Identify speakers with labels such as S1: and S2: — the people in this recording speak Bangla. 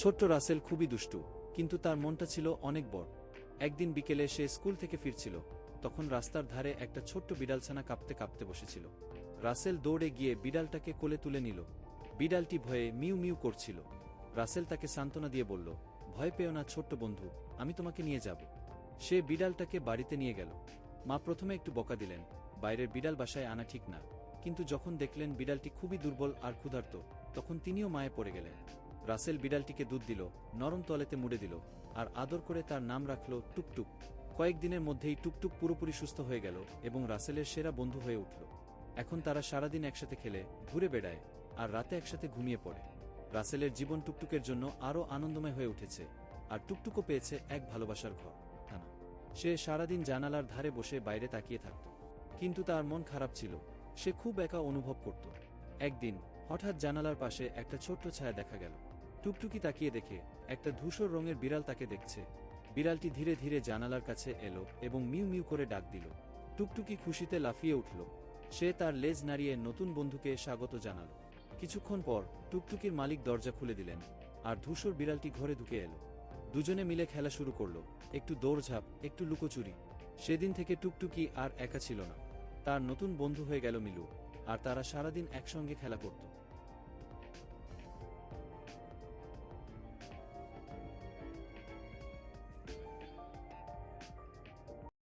S1: ছোট্ট রাসেল খুবই দুষ্টু, কিন্তু তার মনটা ছিল অনেক বড়। একদিন বিকেলে সে স্কুল থেকে ফিরছিল, তখন রাস্তার ধারে একটা ছোট্ট বিড়ালছানা কাঁপতে কাঁপতে বসেছিল। রাসেল দৌড়ে গিয়ে বিড়ালটাকে কোলে তুলে নিল। বিড়ালটি ভয়ে মিউ মিউ করছিল। রাসেল তাকে সান্ত্বনা দিয়ে বলল, ভয় পেও না ছোট্ট বন্ধু, আমি তোমাকে নিয়ে যাব। সে বিড়ালটাকে বাড়িতে নিয়ে গেল। মা প্রথমে একটু বকা দিলেন, বাইরের বিড়াল বাসায় আনা ঠিক না। কিন্তু যখন দেখলেন বিড়ালটি খুবই দুর্বল আর ক্ষুধার্ত, তখন তিনিও মায়ে পড়ে গেলেন। রাসেল বিড়ালটিকে দুধ দিল, নরম তলেতে মুড়ে দিল, আর আদর করে তার নাম রাখল টুকটুক। কয়েকদিনের মধ্যেই টুকটুক পুরোপুরি সুস্থ হয়ে গেল এবং রাসেলের সেরা বন্ধু হয়ে উঠল। এখন তারা সারাদিন একসাথে খেলে, ঘুরে বেড়ায়, আর রাতে একসাথে ঘুমিয়ে পড়ে। রাসেলের জীবন টুকটুকের জন্য আরও আনন্দময় হয়ে উঠেছে, আর টুকটুকও পেয়েছে এক ভালোবাসার ঘর থানা সে সারাদিন জানালার ধারে বসে বাইরে তাকিয়ে থাকত। কিন্তু তার মন খারাপ ছিল, সে খুব একা অনুভব করত। একদিন হঠাৎ জানালার পাশে একটা ছোট্ট ছায়া দেখা গেল। টুকটুকি তাকিয়ে দেখে একটা ধূসর রঙের বিড়াল তাকে দেখছে। বিড়ালটি ধীরে ধীরে জানালার কাছে এলো এবং মিউ মিউ করে ডাক দিল। টুকটুকি খুশিতে লাফিয়ে উঠল। সে তার লেজ নাড়িয়ে নতুন বন্ধুকে স্বাগত জানাল। কিছুক্ষণ পর টুকটুকির মালিক দরজা খুলে দিলেন আর ধূসর বিড়ালটি ঘরে ঢুকে এলো। দুজনে মিলে খেলা শুরু করল। একটু দৌড়ঝাঁপ, একটু লুকোচুরি। সেদিন থেকে টুকটুকি আর একা ছিল না। তার নতুন বন্ধু হয়ে গেল মিলু। আর তারা সারাদিন একসঙ্গে খেলা করত।